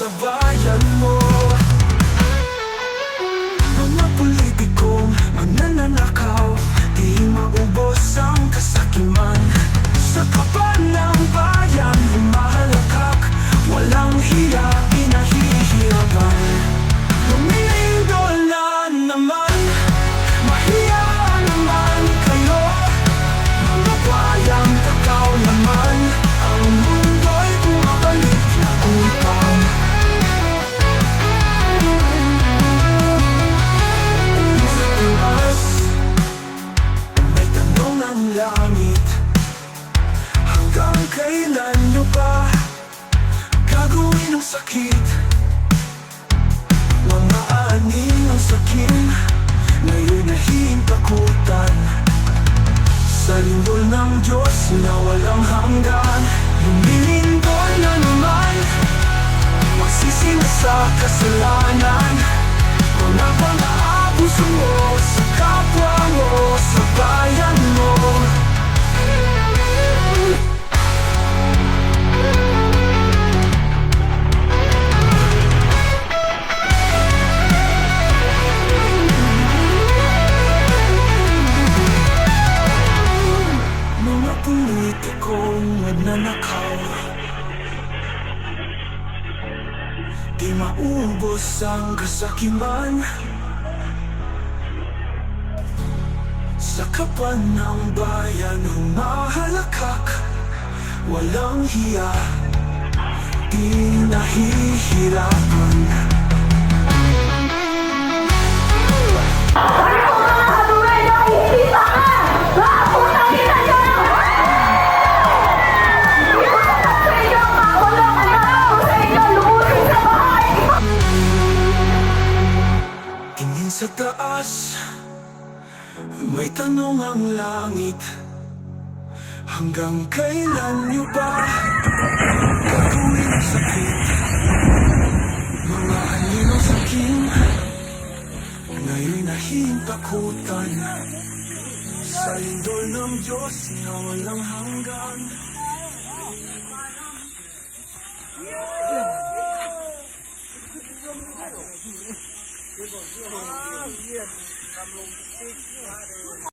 sa bayan mo. Mga politikong manananakaw Di maubos ang kasakiman. Ng sakin Ngayon nahihintakutan Sa lindol ng Diyos na walang hanggan Lumilindol na naman. Magsising sa kasalanan Mga pang-aabuso mo Di maubos ang kasakiman Sa kapan ng bayan humahalakak Walang hiya. Di nahihirapan taas May tanong ang langit Hanggang kailan niyo ba Gagawin ang sakit? Mga aninong sakin Ngayon nahintakutan Sa lindol ng Diyos na walang hanggan ที่ผมเชื่อผมเชื่ทำลงติ๊ก